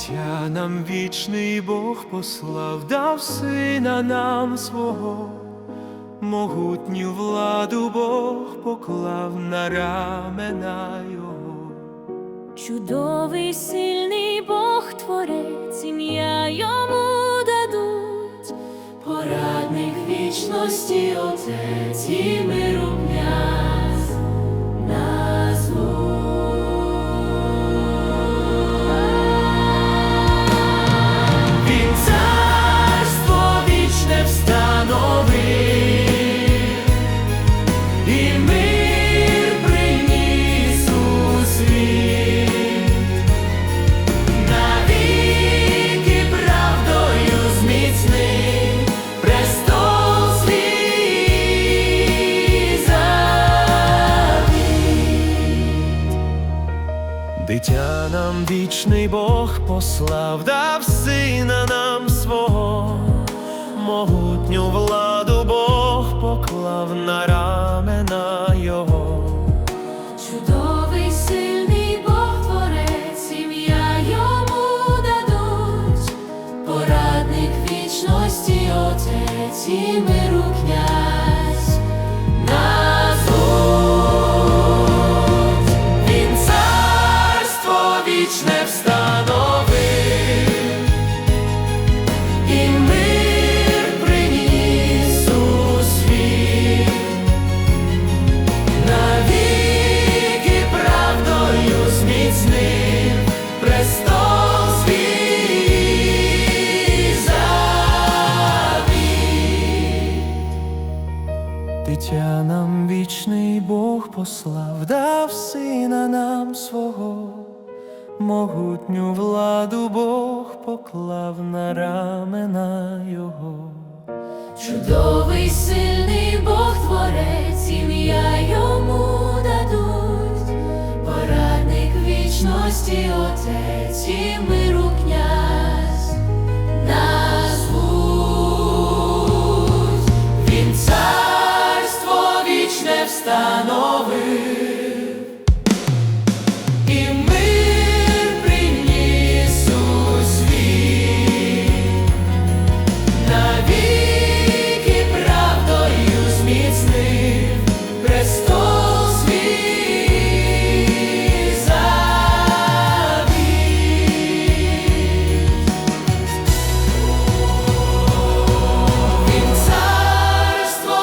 Дитя нам вічний Бог послав, дав сина нам свого, могутню владу Бог поклав на рамена його. Чудовий сильний Бог творець, ім'я йому дадуть, порадник вічності, отець і миру Дитя нам вічний Бог послав, дав сина нам свого, могутню владу Бог поклав на рамена його. Чудовий сильний Бог творець, ім'я йому дадуть, порадник вічності, отець і миру Дитя нам вічний Бог послав, дав сина нам свого, могутню владу Бог поклав на рамена його. Чудовий сильний Бог творець, ім'я йому дадуть, порадник вічності, отець і ми настановив. І мир приніс у світ, правдою зміцнив престол свій завіт. Він царство.